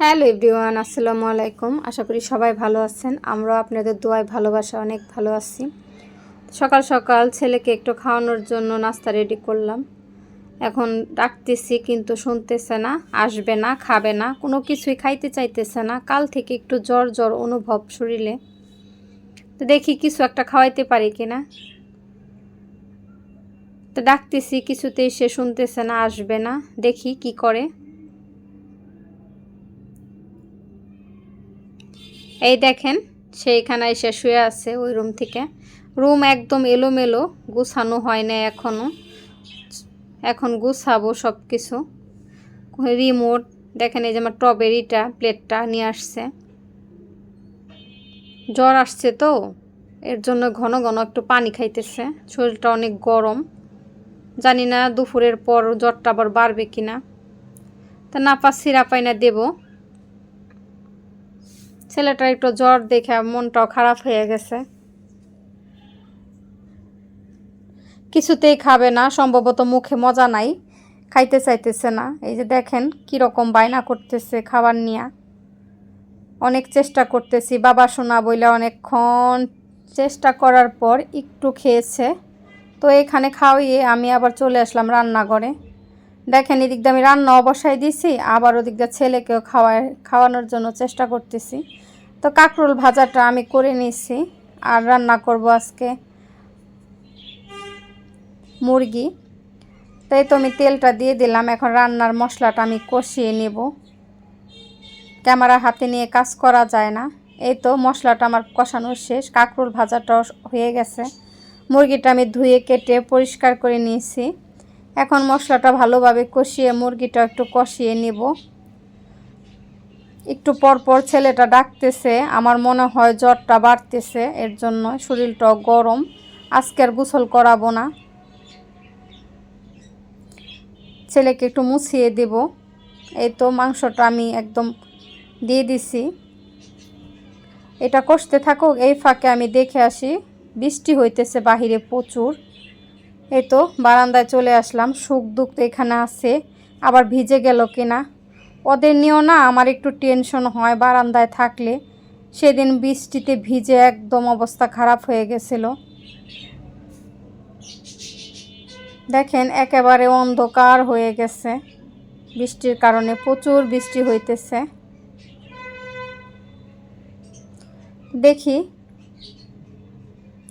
Hello everyone, আসসালামু আলাইকুম। আশা করি সবাই ভালো আছেন। আমরাও আপনাদের দোয়ায় ভালোবাসা অনেক ভালো আছি। সকাল সকাল ছেলেকে একটু খাওয়ানোর জন্য নাস্তা রেডি করলাম। এখন ডাকতেছি কিন্তু শুনতেছে না, আসবে না, খাবে না, কোনো কিছুই খাইতে চাইতেছে না। কাল থেকে একটু জ্বর জ্বর অনুভব শরীরে। তো দেখি কিছু একটা খাওয়াইতে পারি কিনা। তো ডাকতেছি, কিছুতেই সে শুনতেছে না, আসবে না। দেখি কি করে। এই দেখেন সেইখানে এসে শুয়ে আছে ওই রুম থেকে। রুম একদম এলোমেলো, গুছানো হয় না এখনও এখন গুছাবো সব কিছু রিমোট, দেখেন এই যে আমার টবেরিটা প্লেটটা নিয়ে আসছে। জ্বর আসছে তো, এর জন্য ঘন ঘন একটু পানি খাইতেছে। শরীরটা অনেক গরম। জানি না দুপুরের পর জ্বরটা আবার বাড়বে কিনা। তা নাপা সিরাপাই না দেবো। ছেলেটার একটু জ্বর দেখে মনটাও খারাপ হয়ে গেছে। কিছুতেই খাবে না, সম্ভবত মুখে মজা নাই, খাইতে চাইতেছে না। এই যে দেখেন কীরকম বায়না করতেছে খাবার নিয়ে। অনেক চেষ্টা করতেছি, বাবা শোনা বইলে অনেকক্ষণ চেষ্টা করার পর একটু খেয়েছে। তো এখানে খাওয়িয়ে আমি আবার চলে আসলাম রান্নাঘরে। দেখেন, এদিক দিয়ে আমি রান্না অবসায় দিছি, আবার ওদিক দিয়ে ছেলেকেও খাওয়ায়, খাওয়ানোর জন্য চেষ্টা করতেছি। তো কাঁকরোল ভাজাটা আমি করে নিছি আর রান্না করব আজকে মুরগি। তাই তো আমি তেলটা দিয়ে দিলাম, এখন রান্নার মশলাটা আমি কষিয়ে নেব। ক্যামেরা হাতে নিয়ে কাজ করা যায় না, এই তো মশলাটা আমার কষানো শেষ, কাঁকরোল ভাজাটাও হয়ে গেছে। মুরগিটা আমি ধুয়ে কেটে পরিষ্কার করে নিয়েছি। এখন মশলাটা ভালোভাবে কষিয়ে, মুরগিটা একটু কষিয়ে নিব। একটু পর পর ছেলেটা ডাকতেছে, আমার মনে হয় জ্বরটা বাড়তেছে, এর জন্য শরীরটাও গরম আজকে আর গোসল করাবো না। ছেলেকে একটু মুছিয়ে দেব, এই তো মাংসটা আমি একদম দিয়ে দিছি। এটা কষতে থাকুক, এই ফাঁকে আমি দেখে আসি, বৃষ্টি হইতেছে বাহিরে প্রচুর। এই তো, বারান্দায় চলে আসলাম। সুখ দুঃখ তো এখানে আছে। আবার ভিজে গেল কিনা? ওদের নিয়েও না আমার একটু টেনশন হয় বারান্দায় থাকলে। সেদিন বৃষ্টিতে ভিজে একদম অবস্থা খারাপ হয়ে গেছিল। দেখেন, একেবারে অন্ধকার হয়ে গেছে। বৃষ্টির কারণে প্রচুর বৃষ্টি হইতেছে। দেখি,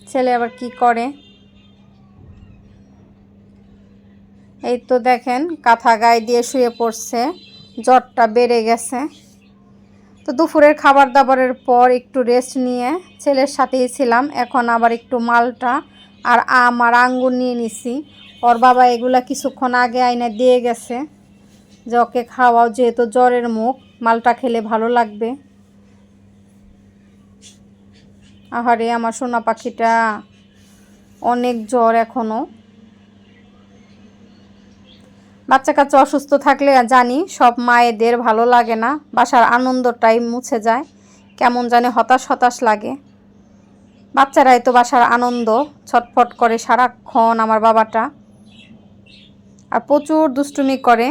ছেলে আবার কি করে? এই তো দেখেন, কাঁথা গায়ে দিয়ে শুয়ে পড়ছে, জ্বরটা বেড়ে গেছে। তো দুপুরের খাবার দাবারের পর একটু রেস্ট নিয়ে ছেলের সাথেই ছিলাম, এখন আবার একটু মালটা আর আম আর আঙ্গুর নিয়ে নিছি। ওর বাবা এগুলা কিছুক্ষণ আগে আইনে দিয়ে গেছে, যে খাওয়াও যেহেতু জ্বরের মুখ, মালটা খেলে ভালো লাগবে। আহারে, আমার সোনা পাখিটা অনেক জ্বর এখনও বাচ্চা কাচ্চা অসুস্থ থাকলে জানি সব মায়েদের ভালো লাগে না, বাসার আনন্দটাই মুছে যায়, কেমন জানে হতাশ হতাশ লাগে। বাচ্চারাই তো বাসার আনন্দ, ছটফট করে সারাক্ষণ আমার বাবাটা। আর প্রচুর দুষ্টুমি করে,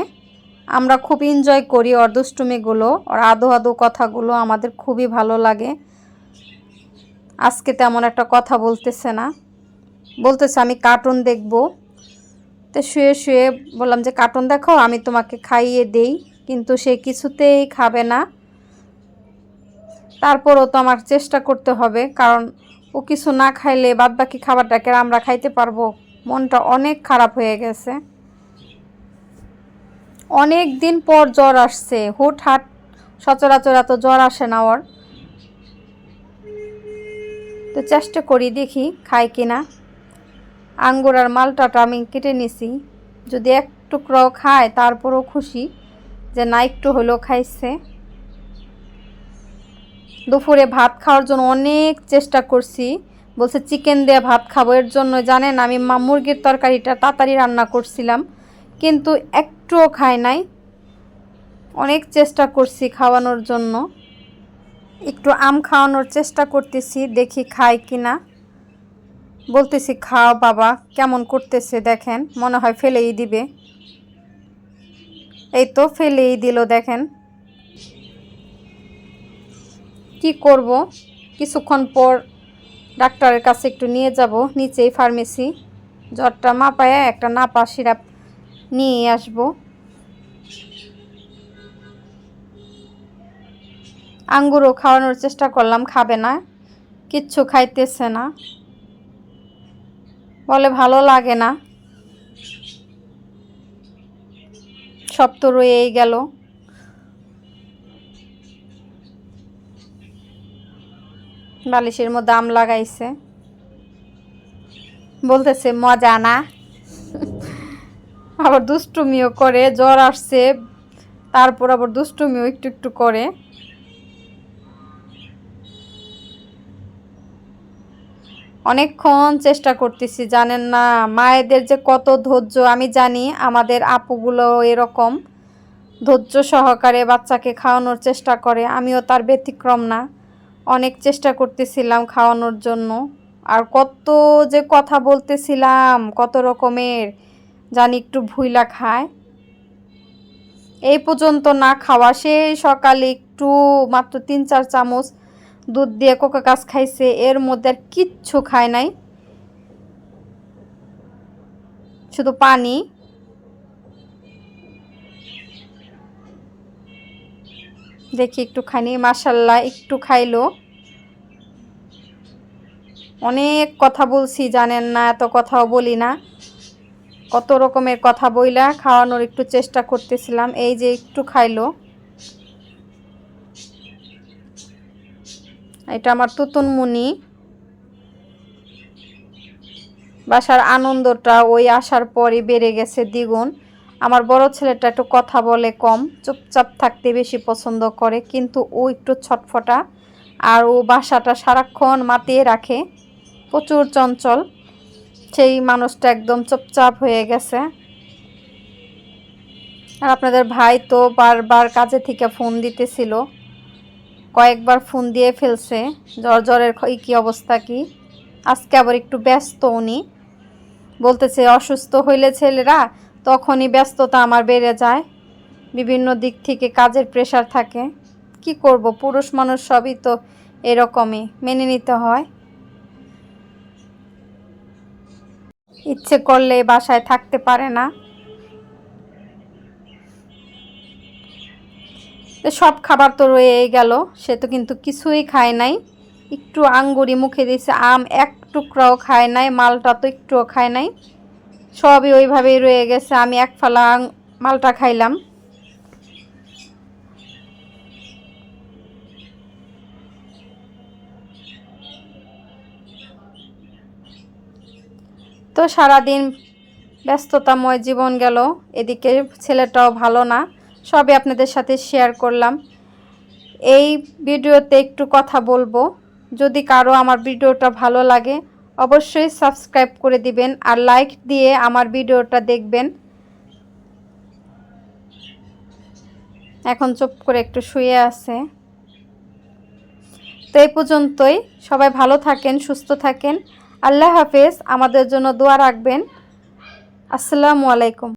আমরা খুব এনজয় করি ওর দুষ্টুমিগুলো, ওর আদো আদো কথাগুলো আমাদের খুবই ভালো লাগে। আজকে তেমন একটা কথা বলতেছে না। বলতেছে, আমি কার্টুন দেখব। তো শুয়ে শুয়ে বললাম যে, কার্টুন দেখো, আমি তোমাকে খাইয়ে দেই। কিন্তু সে কিছুতেই খাবে না। তারপরও তো আমার চেষ্টা করতে হবে, কারণ ও কিছু না খাইলে বাদ বাকি খাবারটাকে আমরা খাইতে পারব? মনটা অনেক খারাপ হয়ে গেছে। অনেক দিন পর জ্বর আসছে হুট হাট সচরাচর এত জ্বর আসে না ওর। তো চেষ্টা করি দেখি খাই কিনা। আঙ্গুর আর মালটাটা আমি কেটে নিছি। যদি এক টুকরাও খায়, তারপরও খুশি যে না, একটু হলেও খাইছে। দুপুরে ভাত খাওয়ার জন্য অনেক চেষ্টা করছি। বলছে চিকেন দিয়ে ভাত খাব। এর জন্য জানেন, আমি মা মুরগির তরকারিটা তাড়াতাড়ি রান্না করছিলাম। কিন্তু একটুও খায় নাই। অনেক চেষ্টা করছি খাওয়ানোর জন্য। একটু আম খাওয়ানোর চেষ্টা করতেছি, দেখি খায় কি না বলতেছি, খাও বাবা, কেমন করতেছে দেখেন, মনে হয় ফেলেই দিবে। এই তো ফেলেই দিল, দেখেন। কি করব? কিছুক্ষণ পর ডাক্তারের কাছে একটু নিয়ে যাব, নিচেই ফার্মেসি। জ্বরটা মাপায় একটা নাপা সিরাপ নিয়ে আসব। আঙ্গুরও খাওয়ানোর চেষ্টা করলাম, খাবে না, কিচ্ছু খাইতেছে না। বলে ভালো লাগে না। সব তো রয়েই গেল। বালিশের মধ্যে আম লাগাইছে। বলতেছে, মজা না। আবার দুষ্টুমিও করে, জ্বর আসছে। তারপর আবার দুষ্টুমিও একটু একটু করে। অনেকক্ষণ চেষ্টা করতেছি, জানেন না, মায়েদের যে কত ধৈর্য, আমি জানি আমাদের আপুগুলো এরকম ধৈর্য সহকারে বাচ্চাকে খাওয়ানোর চেষ্টা করে, আমিও তার ব্যতিক্রম না। অনেক চেষ্টা করতেছিলাম খাওয়ানোর জন্য। আর কত যে কথা বলতেছিলাম, কত রকমের, জানি একটু ভুইলা খায়। এই পর্যন্ত না খাওয়া, সেই সকালে একটু মাত্র তিন চার চামচ দুধ দিয়ে কোকা কাজ খাইছে, এর মধ্যে আর কিচ্ছু খায় নাই। শুধু পানি। দেখি একটু একটুখানি মাসাল্লাহ একটু খাইলো। অনেক কথা বলছি, জানেন না, এত কথাও বলি না। কত রকমের কথা বইলা খাওয়ানোর একটু চেষ্টা করতেছিলাম, এই যে একটু খাইলো। এটা আমার তুতুন মুনি বাসার আনন্দটা ওই আসার পরই বেড়ে গেছে দ্বিগুণ। আমার বড় ছেলেটা একটু কথা বলে কম, চুপচাপ থাকতে বেশি পছন্দ করে, কিন্তু ও একটু ছটফটা। আর ও বাসাটা সারাক্ষণ মাতিয়ে রাখে, প্রচুর চঞ্চল। সেই মানুষটা একদম চুপচাপ হয়ে গেছে। আর আপনাদের ভাই তো বারবার কাজে থেকে ফোন দিতেছিল। কয়েকবার ফোন দিয়ে ফেলছে, জ্বর জ্বরের কি অবস্থা কি? আজকে আবার একটু ব্যস্ত উনি। বলতেছে, অসুস্থ হইলে ছেলেরা তখনই ব্যস্ততা আমার বেড়ে যায়। বিভিন্ন দিক থেকে কাজের প্রেশার থাকে। কি করব? পুরুষ মানুষ সবই তো এরকমই। মেনে নিতে হয়। ইচ্ছে করলে বাসায় থাকতে পারে না। সব খাবার তো রয়েই গেল, সে তো কিন্তু কিছুই খায় নাই। একটু আঙ্গুরি মুখে দিয়েছে, আম এক টুকরাও খায় নাই, মালটা তো একটুও খায় নাই। সবই ওইভাবেই রয়ে গেছে, আমি এক ফালা মালটা খাইলাম। তো সারাদিন ব্যস্ততাময় জীবন গেল, এদিকে ছেলেটাও ভালো না। সবই আপনাদের সাথে শেয়ার করলাম। এই ভিডিওতে একটু কথা বলব। যদি কারও আমার ভিডিওটা ভালো লাগে, অবশ্যই সাবস্ক্রাইব করে দিবেন আর লাইক দিয়ে আমার ভিডিওটা দেখবেন। এখন চুপ করে একটু শুয়ে আছে। তো এই পর্যন্তই। সবাই ভালো থাকেন, সুস্থ থাকেন। আল্লাহ হাফেজ। আমাদের জন্য দোয়া রাখবেন। আসসালামু আলাইকুম।